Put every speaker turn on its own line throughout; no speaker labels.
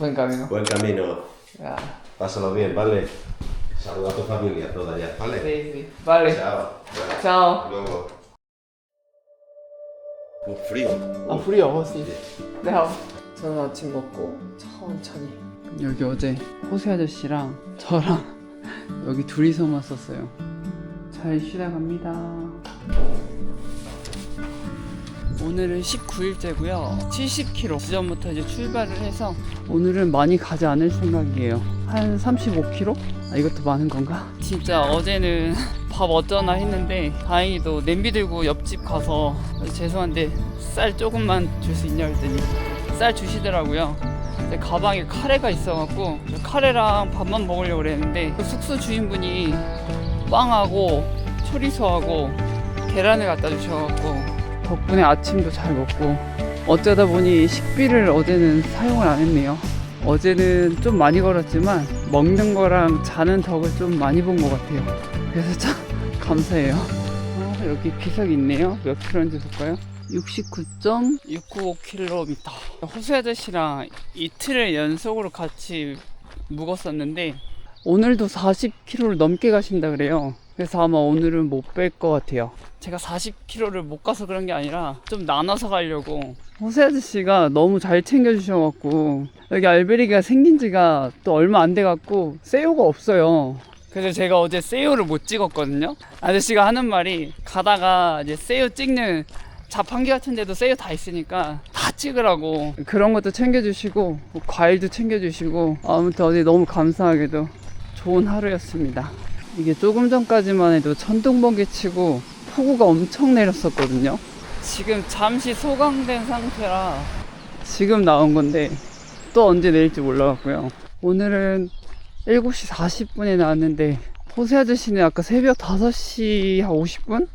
Buen camino.
Buen camino.
Ya.
Pásalo bien, ¿vale? Saluda a tu familia toda ya, ¿vale?
Sí, sí. Vale.
Chao. Bueno,
Chao.
Luego. Un frío.
아, 프리어, 씨. 네, 저는 아침 먹고 천천히. 여기 어제 호세 아저씨랑 저랑 여기 둘이서만 썼어요. 잘 쉬다 갑니다. 오늘은 19일째고요. 70km 지점부터 이제 출발을 해서 오늘은 많이 가지 않을 생각이에요. 한 35km? 아, 이것도 많은 건가? 진짜 어제는 밥 어쩌나 했는데 다행히도 냄비 들고 옆집 가서 죄송한데 쌀 조금만 줄 수 있냐 했더니 쌀 주시더라고요. 근데 가방에 카레가 있어갖고 카레랑 밥만 먹으려고 그랬는데 그 숙소 주인분이 빵하고 초리소하고 계란을 갖다 주셔갖고 덕분에 아침도 잘 먹고 어쩌다 보니 식비를 어제는 사용을 안 했네요. 어제는 좀 많이 걸었지만 먹는 거랑 자는 덕을 좀 많이 본 것 같아요. 그래서 참 감사해요. 어, 여기 비석이 있네요. 몇 킬로인지 볼까요? 69.695km. 호수 아저씨랑 이틀을 연속으로 같이 묵었었는데 오늘도 40km를 넘게 가신다 그래요. 그래서 아마 오늘은 못 뺄 것 같아요. 제가 40km를 못 가서 그런 게 아니라 좀 나눠서 가려고. 호세 아저씨가 너무 잘 챙겨주셔갖고 여기 알베리가 생긴 지가 또 얼마 안 돼갖고 세요가 없어요. 그래서 제가 어제 세요를 못 찍었거든요. 아저씨가 하는 말이 가다가 이제 세요 찍는 자판기 같은 데도 세요 다 있으니까 다 찍으라고 그런 것도 챙겨주시고 뭐 과일도 챙겨주시고 아무튼 어제 너무 감사하게도 좋은 하루였습니다. 이게 조금 전까지만 해도 천둥번개 치고 폭우가 엄청 내렸었거든요. 지금 잠시 소강된 상태라 지금 나온 건데 또 언제 내릴지 몰라갖고요. 오늘은 7시 40분에 나왔는데 호세 아저씨는 아까 새벽 5시 한 50분?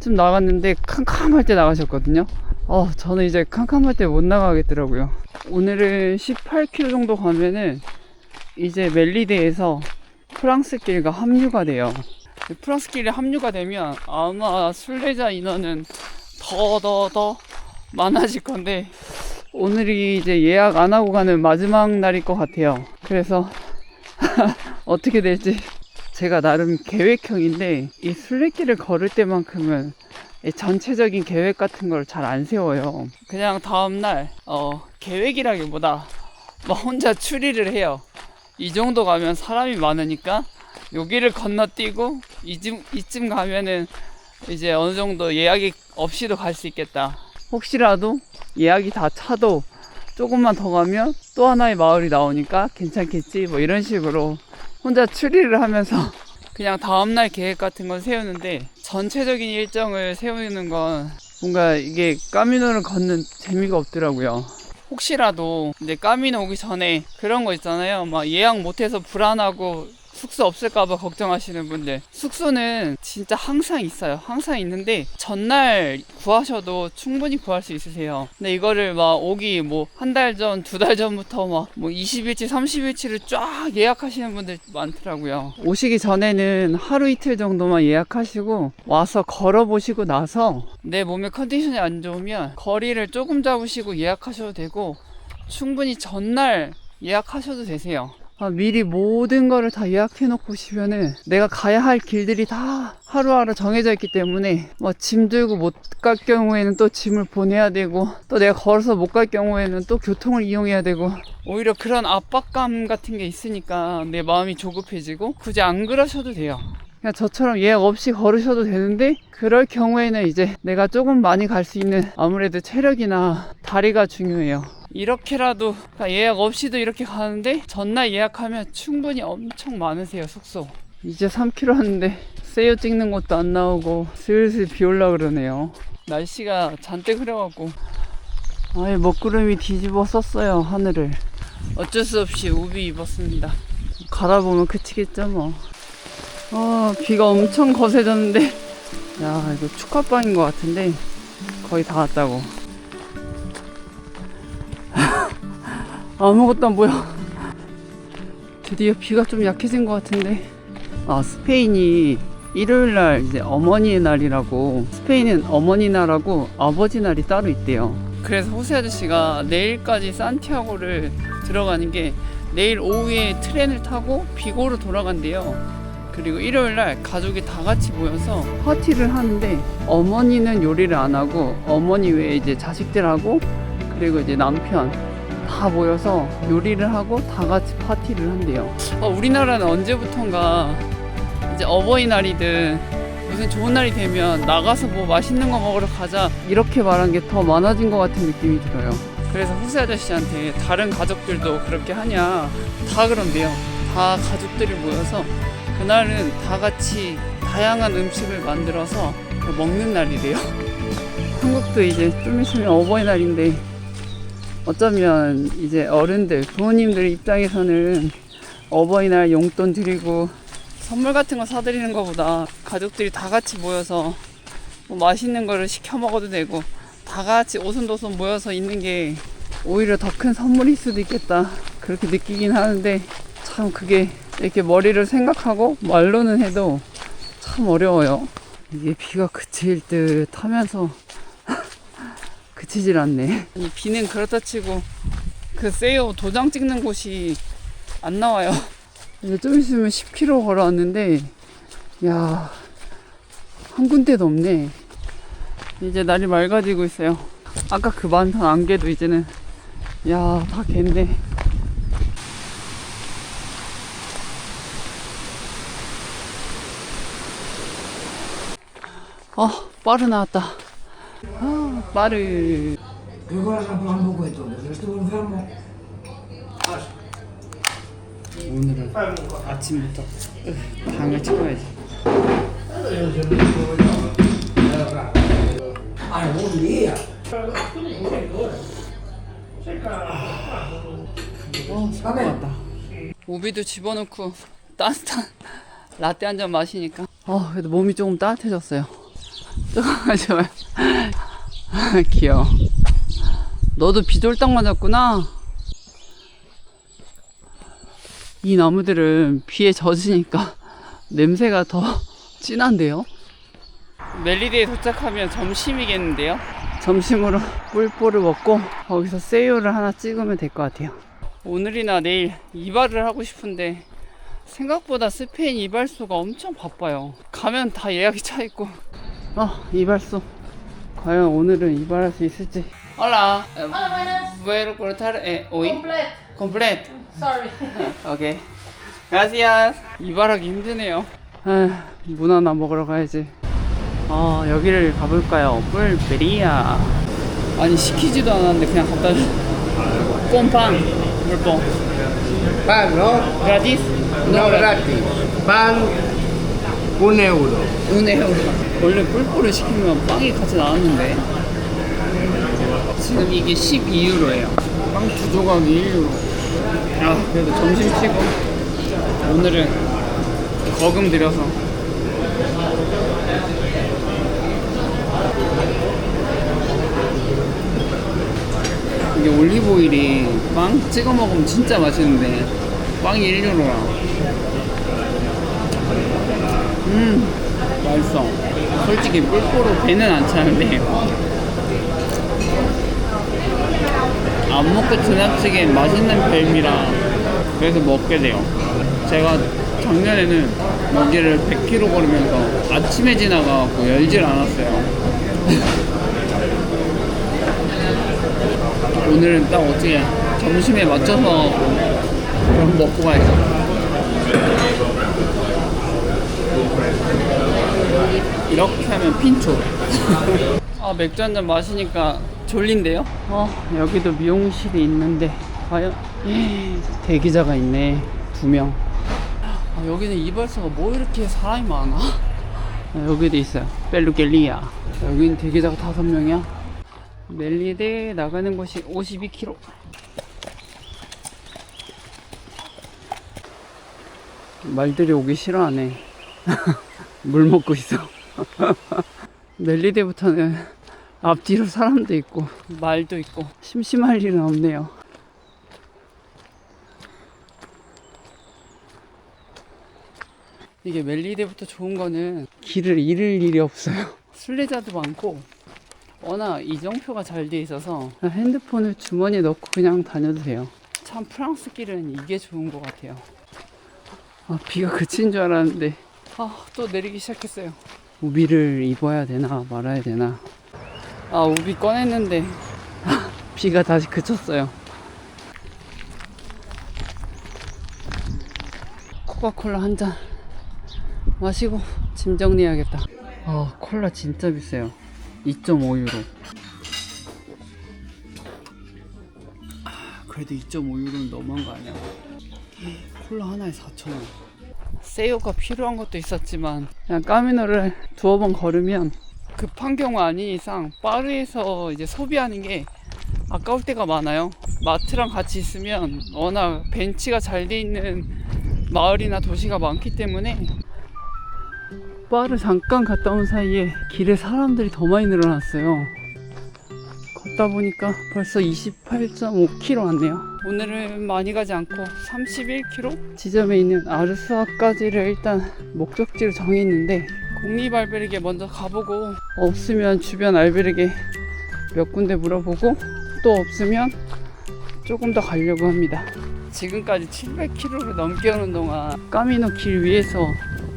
쯤 나갔는데 캄캄할 때 나가셨거든요. 어, 저는 이제 캄캄할 때 못 나가겠더라고요. 오늘은 18km 정도 가면은 이제 멜리데에서 프랑스 길과 합류가 돼요. 프랑스 길에 합류가 되면 아마 순례자 인원은 더 더 더 많아질 건데 오늘이 이제 예약 안 하고 가는 마지막 날일 것 같아요. 그래서 어떻게 될지 제가 나름 계획형인데 이 순례길을 걸을 때만큼은 이 전체적인 계획 같은 걸 잘 안 세워요. 그냥 다음날 어, 계획이라기보다 막 혼자 추리를 해요. 이 정도 가면 사람이 많으니까 여기를 건너뛰고 이쯤, 이쯤 가면은 이제 어느 정도 예약이 없이도 갈 수 있겠다. 혹시라도 예약이 다 차도 조금만 더 가면 또 하나의 마을이 나오니까 괜찮겠지 뭐 이런 식으로 혼자 추리를 하면서 그냥 다음날 계획 같은 건 세우는데 전체적인 일정을 세우는 건 뭔가 이게 까미노를 걷는 재미가 없더라고요. 혹시라도 이제 까미노 오기 전에 그런 거 있잖아요. 막 예약 못해서 불안하고 숙소 없을까봐 걱정하시는 분들. 숙소는 진짜 항상 있어요. 항상 있는데 전날 구하셔도 충분히 구할 수 있으세요. 근데 이거를 막 오기 뭐 한 달 전, 두 달 전부터 막 뭐 20일치, 30일치를 쫙 예약하시는 분들 많더라고요. 오시기 전에는 하루 이틀 정도만 예약하시고 와서 걸어보시고 나서 내 몸의 컨디션이 안 좋으면 거리를 조금 잡으시고 예약하셔도 되고 충분히 전날 예약하셔도 되세요. 아, 미리 모든 거를 다 예약해 놓고 오시면은 내가 가야 할 길들이 다 하루하루 정해져 있기 때문에 뭐 짐 들고 못 갈 경우에는 또 짐을 보내야 되고 또 내가 걸어서 못 갈 경우에는 또 교통을 이용해야 되고 오히려 그런 압박감 같은 게 있으니까 내 마음이 조급해지고 굳이 안 그러셔도 돼요. 그냥 저처럼 예약 없이 걸으셔도 되는데 그럴 경우에는 이제 내가 조금 많이 갈 수 있는 아무래도 체력이나 다리가 중요해요. 이렇게라도 예약 없이도 이렇게 가는데 전날 예약하면 충분히 엄청 많으세요 숙소. 이제 3km 하는데 세요 찍는 것도 안 나오고 슬슬 비 올라 그러네요. 날씨가 잔뜩 흐려갖고 아예 먹구름이 뒤집어 썼어요 하늘을. 어쩔 수 없이 우비 입었습니다. 가다 보면 그치겠죠 뭐. 아 비가 엄청 거세졌는데 야 이거 축하빵인 것 같은데 거의 다 왔다고. 아무것도 안 보여. 드디어 비가 좀 약해진 것 같은데. 아, 스페인이 일요일 날 이제 어머니의 날이라고 스페인은 어머니 날하고 아버지 날이 따로 있대요. 그래서 호세 아저씨가 내일까지 산티아고를 들어가는 게 내일 오후에 트렌을 타고 비고로 돌아간대요. 그리고 일요일 날 가족이 다 같이 모여서 파티를 하는데 어머니는 요리를 안 하고 어머니 외에 이제 자식들하고 그리고 이제 남편 다 모여서 요리를 하고 다 같이 파티를 한대요. 어, 우리나라는 언제부턴가 이제 어버이날이든 무슨 좋은 날이 되면 나가서 뭐 맛있는 거 먹으러 가자 이렇게 말한 게 더 많아진 것 같은 느낌이 들어요. 그래서 후세 아저씨한테 다른 가족들도 그렇게 하냐 다 그런데요. 다 가족들이 모여서 그날은 다 같이 다양한 음식을 만들어서 먹는 날이래요. 한국도 이제 좀 있으면 어버이날인데 어쩌면 이제 어른들 부모님들 입장에서는 어버이날 용돈 드리고 선물 같은 거 사드리는 것보다 가족들이 다 같이 모여서 뭐 맛있는 거를 시켜 먹어도 되고 다 같이 오손도손 모여서 있는 게 오히려 더 큰 선물일 수도 있겠다. 그렇게 느끼긴 하는데 참 그게 이렇게 머리를 생각하고 말로는 해도 참 어려워요. 이게 비가 그칠 듯 하면서 그치질 않네 이 비는 그렇다 치고 그 세요 도장 찍는 곳이 안 나와요 이제 좀 있으면 10km 걸어왔는데, 야, 한 군데도 없네. 이제 날이 맑아지고 있어요. 아까 그 많던 안개도 이제는, 야, 다 갠데. 아, 빠르 나왔다. 아,
enfermo.
오늘은 아침부터 으, 당을 찍어야지.
Bom dia.
어, 같다. 우비도 집어넣고 따뜻한 라떼 한 잔 마시니까 어, 그래도 몸이 조금 따뜻해졌어요. 조금 좋아요. 귀여워. 너도 비돌딱 맞았구나. 이 나무들은 비에 젖으니까 냄새가 더 진한데요? 멜리데에 도착하면 점심이겠는데요? 점심으로 뿔뿔을 먹고 거기서 세요를 하나 찍으면 될 것 같아요. 오늘이나 내일 이발을 하고 싶은데 생각보다 스페인 이발소가 엄청 바빠요. 가면 다 예약이 차 있고. 아 이발소. 과연 오늘은 이발할 수 있을지. Hola.
Hola, buenas.
Voy cortar eh, hoy.
Completo.
Completo.
Sorry.
오케이. Gracias. 이발하기 힘드네요. 아, 문 하나 먹으러 가야지. 아, 여기를 가볼까요? 뿔베리아. 아니, 시키지도 않았는데 그냥 갖다 줘. 꼼빵. 물뽕.
Pan, no?
Gratis?
No gratis. Pan, euro.
은혜요. 원래 뿔뿔을 시키면 빵이 같이 나왔는데. 지금 이게 12유로예요. 빵 두 조각이 1유로. 아, 그래도 점심 치고 오늘은 거금 들여서 이게 올리브 오일이 빵 찍어 먹으면 진짜 맛있는데 빵이 1유로라. 음, 맛있어. 솔직히 뿔뿔로 배는 안 차는데 안 먹고 지나치게 맛있는 뱀이라 그래서 먹게 돼요. 제가 작년에는 여기를 100km 걸으면서 아침에 지나가고 열질 않았어요. 오늘은 딱 어떻게 점심에 맞춰서 그럼 먹고 가야죠. 이렇게 하면 핀초. 아 맥주 한 잔 마시니까 졸린데요? 어 여기도 미용실이 있는데 과연 대기자가 있네 두 명. 아, 여기는 이발소가 뭐 이렇게 사람이 많아? 아, 여기도 있어요. 벨루겔리아. 여기는 대기자가 다섯 명이야. 멜리데 나가는 곳이 52km. 말들이 오기 싫어하네. 물 먹고 있어. 멜리데부터는 앞뒤로 사람도 있고 말도 있고 심심할 일은 없네요. 이게 멜리데부터 좋은 거는 길을 잃을 일이 없어요. 순례자도 많고 워낙 이정표가 잘 돼 있어서 핸드폰을 주머니에 넣고 그냥 다녀도 돼요. 참 프랑스 길은 이게 좋은 것 같아요. 아, 비가 그친 줄 알았는데 아, 또 내리기 시작했어요. 우비를 입어야 되나 말아야 되나. 아, 우비 꺼냈는데 비가 다시 그쳤어요. 코카콜라 한 잔 마시고 짐 정리해야겠다. 아, 콜라 진짜 비싸요. 2.5유로. 그래도 2.5유로는 너무한 거 아니야? 콜라 하나에 4,000원. 세요가 필요한 것도 있었지만 그냥 까미노를 두어 번 걸으면 급한 경우 아닌 이상 파리에서 이제 소비하는 게 아까울 때가 많아요. 마트랑 같이 있으면 워낙 벤치가 잘 돼 있는 마을이나 도시가 많기 때문에 바를 잠깐 갔다 온 사이에 길에 사람들이 더 많이 늘어났어요. 걷다 보니까 벌써 28.5km 왔네요. 오늘은 많이 가지 않고 31km 지점에 있는 아르스아까지를 일단 목적지로 정했는데 공립 알베르게 먼저 가보고 없으면 주변 알베르게 몇 군데 물어보고 또 없으면 조금 더 가려고 합니다. 지금까지 700km를 넘게 오는 동안 까미노 길 위에서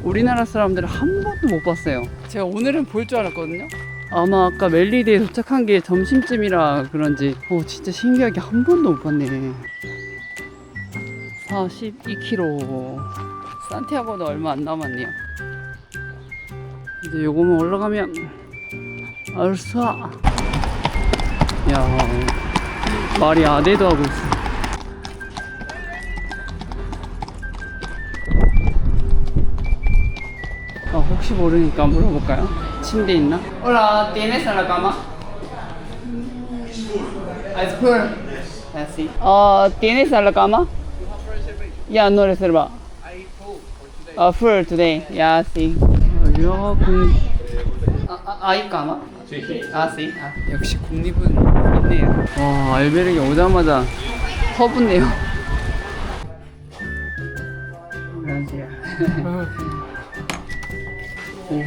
우리나라 사람들을 한 번도 못 봤어요. 제가 오늘은 볼 줄 알았거든요. 아마 아까 멜리드에 도착한 게 점심쯤이라 그런지. 어 진짜 신기하게 한 번도 못 봤네. 42km 산티아고도 얼마 안 남았네요. 이제 요거만 올라가면 알싸. 야 말이 아대도 하고. 있어 혹시 모르니까 물어볼까요? 침대 있나? Hola, ¿tienes en la cama? Es full. Ah, sí. Uh, ¿Tienes en la cama? Ya, no reserva. Uh, full today. Ya, sí. 야, 공... 아, 아, 아이 까마? 아, sí. 아, 역시 국립은 있네요. 와, 알베르기 오자마자 허브네요. 안녕하세요. 오,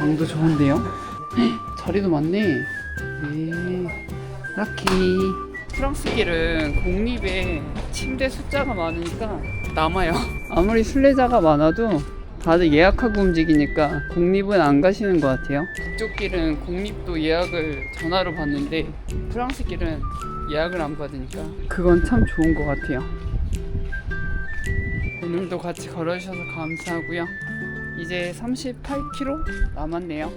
방도 좋은데요? 헉, 자리도 많네. 네, 라키. 프랑스 길은 공립에 침대 숫자가 많으니까 남아요. 아무리 순례자가 많아도 다들 예약하고 움직이니까 공립은 안 가시는 것 같아요. 북쪽 길은 공립도 예약을 전화로 받는데 프랑스 길은 예약을 안 받으니까 그건 참 좋은 것 같아요. 오늘도 같이 걸어주셔서 감사하고요. 이제 38km 남았네요.